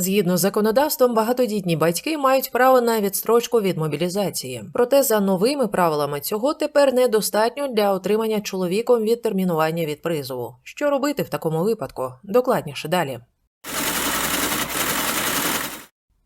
Згідно з законодавством, багатодітні батьки мають право на відстрочку від мобілізації. Проте за новими правилами цього тепер недостатньо для отримання чоловіком відтермінування від призову. Що робити в такому випадку? Докладніше далі.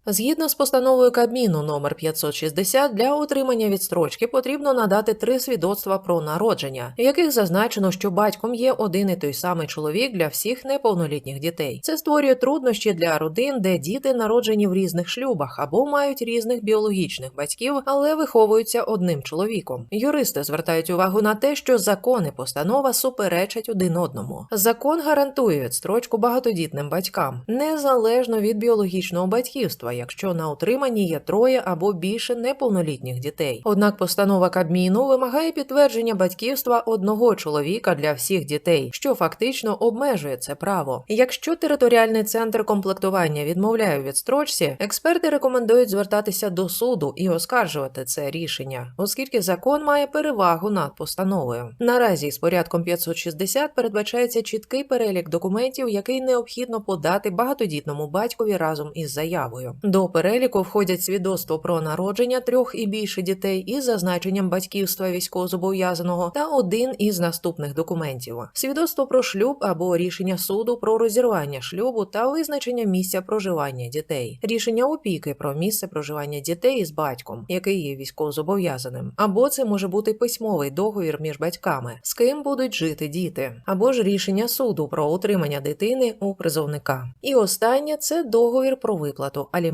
Згідно з постановою Кабміну номер 560 для отримання відстрочки потрібно надати три свідоцтва про народження, в яких зазначено, що батьком є один і той самий чоловік для всіх неповнолітніх дітей. Це створює труднощі для родин, де діти народжені в різних шлюбах або мають різних біологічних батьків, але виховуються одним чоловіком. Юристи звертають увагу на те, що закон і постанова суперечать один одному. Закон гарантує відстрочку багатодітним батькам незалежно від біологічного батьківства якщо на утриманні є троє або більше неповнолітніх дітей. Однак постанова Кабміну вимагає підтвердження батьківства одного чоловіка для всіх дітей, що фактично обмежує це право. Якщо територіальний центр комплектування відмовляє відстрочці, експерти рекомендують звертатися до суду і оскаржувати це рішення, оскільки закон має перевагу над постановою. Наразі з порядком 560 передбачається чіткий перелік документів, який необхідно подати багатодітному батькові разом із заявою. До переліку входять свідоцтво про народження трьох і більше дітей із зазначенням батьківства військовозобов'язаного та один із наступних документів: свідоцтво про шлюб або рішення суду про розірвання шлюбу та визначення місця проживання дітей, рішення опіки про місце проживання дітей із батьком, який є військовозобов'язаним, або це може бути письмовий договір між батьками, з ким будуть жити діти, або ж рішення суду про утримання дитини у призовника. І останнє це договір про виплату аліментів.